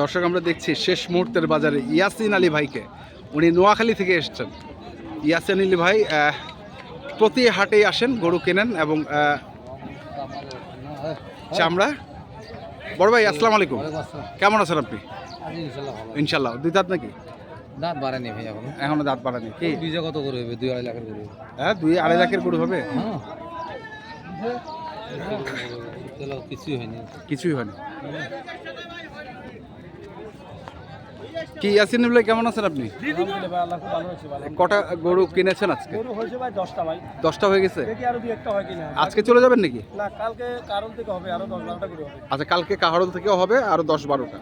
দর্শক আমরা দেখছি শেষ মুহূর্তের বাজারে ইয়াসিন আলী ভাইকে। উনি নোয়াখালী থেকে এসেছেন। ইয়াসিন আলী ভাই প্রতি হাটেই আসেন গরু কেনেন এবং চামড়া? বড় ভাই আসসালামু আলাইকুম। কেমন আছেন আপনি? ইনশাল্লাহ দুই দাঁত নাকি? দাঁত বাড়েনি ভাই এখন। এখনও দাঁত বাড়ানি কি? বীজে কত করে হবে? দুই আড়াই লাখের করে হ্যাঁ দুই আড়াই লাখের গরু হবে? হ্যাঁ। কিছুই হয়নি। কিছুই হয়নি। কি ইয়াসিন ভাই কেমন আছেন আপনি? কটা গরু কিনেছেন আজকে? গরু হয়েছে ভাই দশটা ভাই। দশটা হয়ে গেছে? দেখি আরও দুই একটা হয় কিনা। আজকে চলে যাবেন নাকি? না কালকে কারণ থেকে হবে আরও দশ বারোটা করে হবে। আচ্ছা কালকে কাহারল থেকেও হবে আরও দশ বারোটা।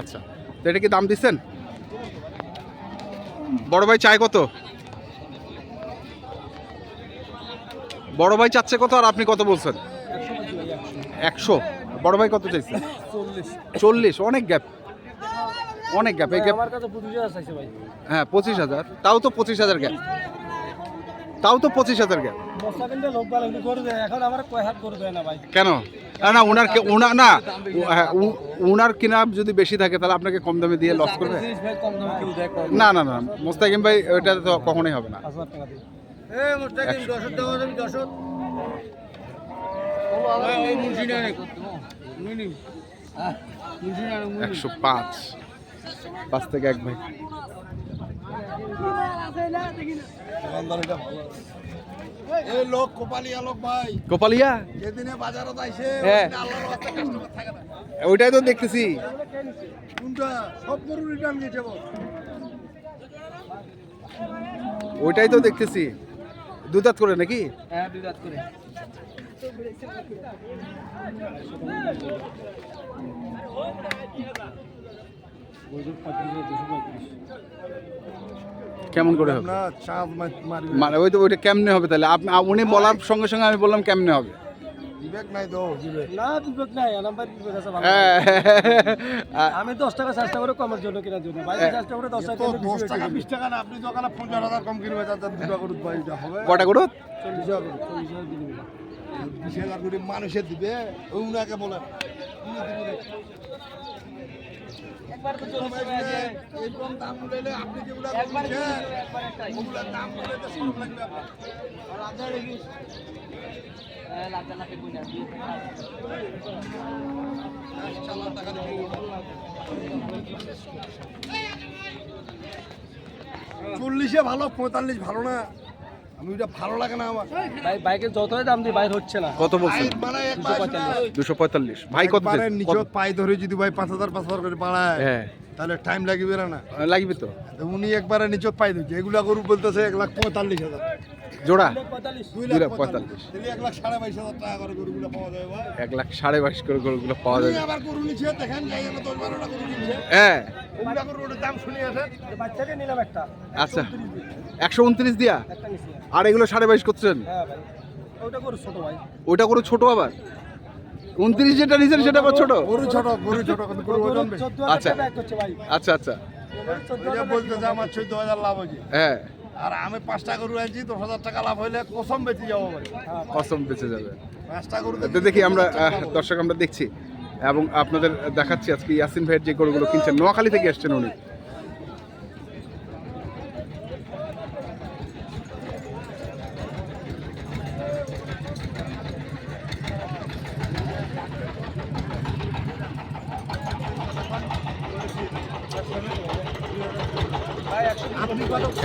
আচ্ছা তো এটা কি দাম দিচ্ছেন? বড় ভাই চায় কত? বড় ভাই চাচ্ছে কত আর আপনি কত বলছেন? একশো বড় ভাই কত চাইছে? চল্লিশ অনেক গ্যাপ। অনেক গ্যাপ এই গ্যাপ আমার কাছে পঁচিশ হাজার চাইছে ভাই। হ্যাঁ পঁচিশ হাজার। তাও তো পঁচিশ হাজার গ্যাপ তাও তো পঁচিশ হাজার গ্যাপ মশলা কিনতে লোক ভালো করে দেয় এখন আমার কয় হাত করে দেয় না ভাই। কেন? না না ওনার কে- ওনার না হ্যাঁ, ওনার কিনা যদি বেশি থাকে তাহলে আপনাকে কম দামে দিয়ে লস করবে? না না না মোস্তাকিম ভাই ওইটা তো কখনোই হবে না। একশো পাঁচ। পাঁচ থেকে এক ভাই। লোক কোপালিয়া হ্যাঁ। ওদিনে আল্লাহর রাস্তা কাস্টমার থাকে না। ওইটাই তো দেখতেছি। ওইটাই তো দেখতেছি। দুধাত করে নাকি? হ্যাঁ দুই করে। কেমন করে হবে? মানে ওই তো ওইটা কেমনে হবে তাহলে? আপনি উনি বলার সঙ্গে সঙ্গে আমি বললাম কেমনে হবে? বিবেক নাই তো বিবেক। না বিবেক নাই আমার ভাই বিবেক আছে ভালো। হ্যাঁ, আমি দশ টাকা চেষ্টা করে কমের জন্য কেনার জন্য। ভাই চেষ্টা করে দশ টাকা দশ বিশ টাকা টাকা বিশ টাকা না আপনি দোকানে পঞ্চাশ হাজার কম কিনবে তাতে দুটা হবে। কটা চল্লিশ হাজার করে, চল্লিশ হাজার দিয়ে বিশ হাজার করে মানুষে দিবে ওই উনাকে বলে। এইরকম দাম উঠাইলে আপনি যেগুলা বলছেন, ওগুলা দাম উঠাইলে তো সরম লাগবে। চল্লিশে ভালো পঁয়তাল্লিশ ভালো না? আমি ভালো লাগে না আমার। ভাই বাইকের যতই দাম দিই বাইর হচ্ছে না। কত বলছেন? মানে এক দুশো পঁয়তাল্লিশ। ভাই কত? ধরে যদি ভাই পাঁচ হাজার পাঁচ হাজার করে বাড়ায় হ্যাঁ। তাহলে টাইম লাগবে না। লাগবে তো। উনি একবারে নিচত পাই দিচ্ছে এগুলা গরু বলতেছে এক লাখ পঁয়তাল্লিশ হাজার। জোড়া? দুই লাখ পঁয়তাল্লিশ। এক লাখ সাড়ে বাইশ হাজার টাকা করে গরুগুলো পাওয়া যায় এক লাখ সাড়ে বাইশ করে গরুগুলো পাওয়া উনি যাবে। আবার গরু নিচ্ছে দেখেন যাই দশ বারোটা গরু নিচ্ছে হ্যাঁ। দাম শুনে আসেন। বাচ্চাকে নিলাম একটা। আচ্ছা। একশো উনত্রিশ দিয়া? আর এগুলো সাড়ে বাইশ করছেন? হ্যাঁ ওটা করো ছোট ওইটা করে ছোট আবার? উনত্রিশ যেটা নিছেন সেটা আবার ছোট? গরু ছোট গরু ছোট আচ্ছা। আচ্ছা আচ্ছা। বলতে যে আমার চোদ্দ হাজার লাভ হয়েছে। হ্যাঁ। আর আমি পাঁচটা গরু আনছি দশ হাজার টাকা লাভ হইলে কসম বেঁচে যাব ভাই। কসম বেঁচে যাবে। পাঁচটা গরু দেখি আমরা দর্শক আমরা দেখছি। এবং আপনাদের দেখাচ্ছি আজকে ইয়াসিন ভাইয়ের যে গরুগুলো কিনছেন। নোয়াখালী থেকে এসছেন উনি।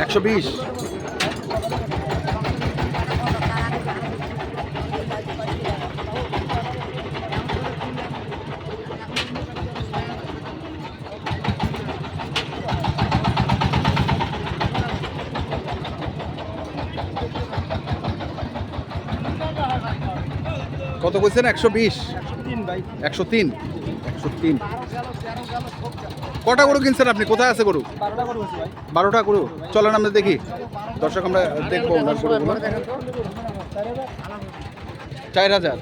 একশো বিশ। কত কইছেন? একশো বিশ। একশো তিন। একশো তিন। কটা গরু কিনছেন আপনি? কোথায় আছে গরু? বারোটা গরু চলেন আমরা দেখি। দর্শক আমরা দেখব চার হাজার।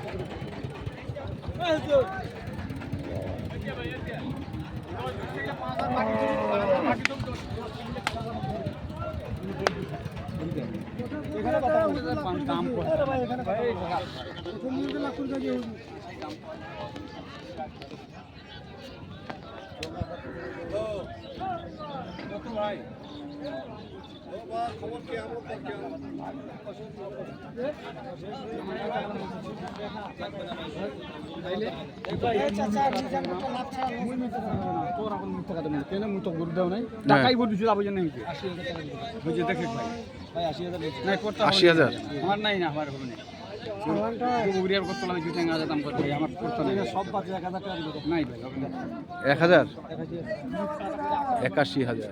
দাম ভাই এখানে ভাই খবর কি আমার কি তোর এখন মিথ্যা কথা বলছি কেন মুই তো গরু দেও নাই টাকাই বলি দিছিল আবার জানেন কি বুঝে দেখে ভাই ভাই আশি হাজার না করতে হবে আশি হাজার? আমার নাই না আমার এক হাজার? একাশি হাজার।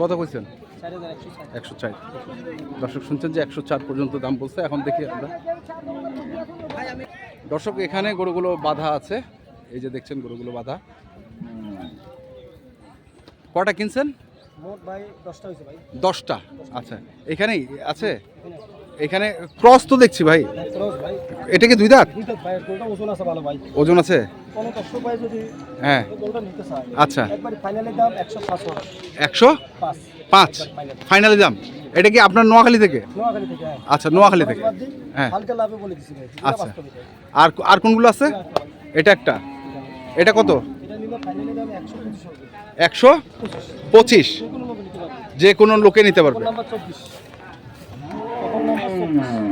কত কইছেন? একশো চার দর্শক শুনছেন যে একশো চার পর্যন্ত দাম বলছে, এখন দেখি আমরা। দর্শক, এখানে গরুগুলো বাধা আছে। এই যে দেখছেন গরুগুলো বাধা। কটা কিনছেন? ভাই দশটা আচ্ছা। এখানেই? আছে? এখানে ক্রস তো দেখছি ভাই। এটা কি দুই দাঁত? ওজন আছে হ্যাঁ। আচ্ছা। একশো পাঁচ ফাইনালি দাম। এটা কি আপনার নোয়াখালী থেকে? হ্যাঁ। আচ্ছা নোয়াখালী থেকে। হ্যাঁ। ভাই। এটা আচ্ছা। আর আর কোনগুলো আছে? এটা একটা। এটা কত? একশো পঁচিশ। যে কোনো লোক নিতে পারবে।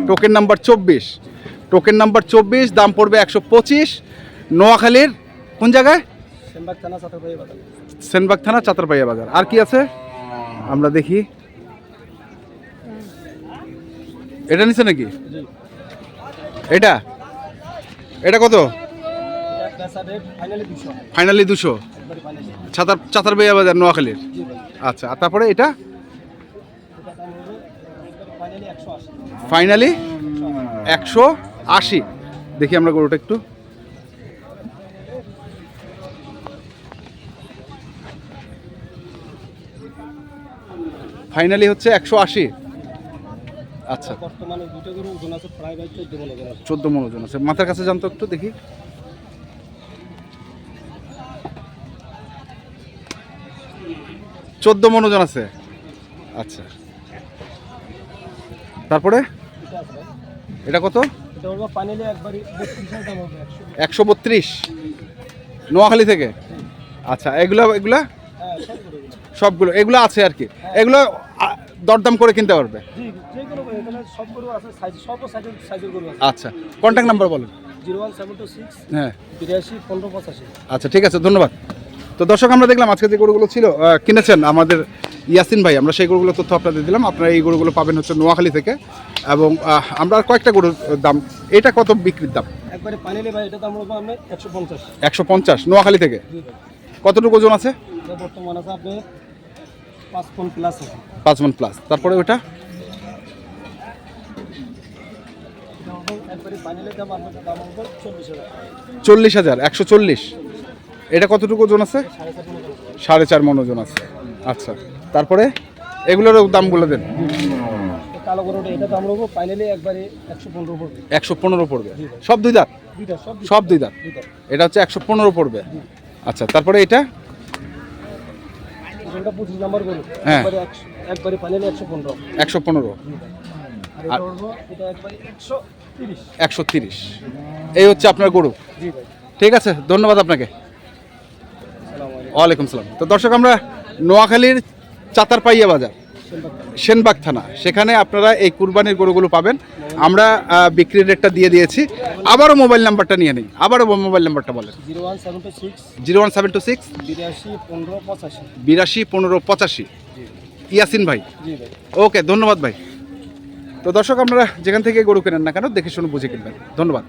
টোকেন নাম্বার চব্বিশ। টোকেন নাম্বার চব্বিশ দাম পড়বে একশো পঁচিশ। নোয়াখালীর কোন জায়গায়? সেনবাগ থানা চাতরপাইয়া বাজার। আর কি আছে? আমরা দেখি। এটা নিছে নাকি? এটা? এটা কত? ফাইনালি দুশো একবারে ছাতার চাতারপাইয়া বাজার নোয়াখালীর? আচ্ছা আর তারপরে এটা? ফাইনালি একশো আশি। দেখি আমরা গরুটা একটু। ফাইনালি হচ্ছে একশো আশি। আচ্ছা। বর্তমানে দুটো করে ওজন আছে প্রায় চোদ্দ আছে। চোদ্দ মন ওজন আছে। মাথার কাছে জানতো একটু দেখি। চোদ্দ মন ওজন আছে। আচ্ছা। তারপরে? এটা কত? একশো। বত্রিশ। নোয়াখালী থেকে? আচ্ছা এগুলো এগুলা? হ্যাঁ সব সবগুলো এগুলো আছে আর কি। এগুলো দরদাম করে কিনতে পারবে? আচ্ছা কন্ট্যাক্ট নাম্বার বলেন। Zero one seven two six হ্যাঁ। বিরাশি পনেরো পঁচাশি। আচ্ছা ঠিক আছে ধন্যবাদ। তো দর্শক আমরা দেখলাম আজকে যে গরুগুলো ছিল কিনেছেন আমাদের ইয়াসিন ভাই আমরা সেই গরুগুলো তথ্য আপনাদের দিলাম। আপনারা এই গরুগুলো পাবেন হচ্ছে নোয়াখালী থেকে এবং আমরা আর কয়েকটা গরুর দাম এটা কত বিক্রির দাম? একশো পঞ্চাশ। নোয়াখালী থেকে? কতটুকু ওজন আছে? পাঁচ মন প্লাস তারপরে ওটা চল্লিশ হাজার একশো চল্লিশ। এটা কতটুকু ওজন আছে? সাড়ে চার মন ওজন আছে। আচ্ছা তারপরে এগুলোরও দামগুলো দেন। কালো এটা দাম হলো ফাইনালি একবারে একশো পনেরো পড়বে। একশো পনেরো পড়বে সব দুই দাঁত? সব দুই দাঁত? এটা হচ্ছে একশো পনেরো পড়বে। আচ্ছা তারপরে এটা? হ্যাঁ। একশো পনেরো। একশো পনেরো একশো তিরিশ। এই হচ্ছে আপনার গরু। ঠিক আছে, ধন্যবাদ আপনাকে। ওয়ালাইকুম সালাম। তো দর্শক আমরা নোয়াখালীর চাতারপাইয়া বাজার সেনবাগ থানা সেখানে আপনারা এই কুরবানির গরুগুলো পাবেন। আমরা বিক্রির রেটটা দিয়ে দিয়েছি। আবারও মোবাইল নাম্বারটা নিয়ে নিই। আবারও মোবাইল নাম্বারটা বলেন। Zero one seven two six বিরাশি পনেরো পঁচাশি। ইয়াসিন ভাই। ভাই। ওকে ধন্যবাদ ভাই। তো দর্শক আপনারা যেখান থেকে গরু কেনেন না কেন দেখে শুনে বুঝে কিনবেন। ধন্যবাদ।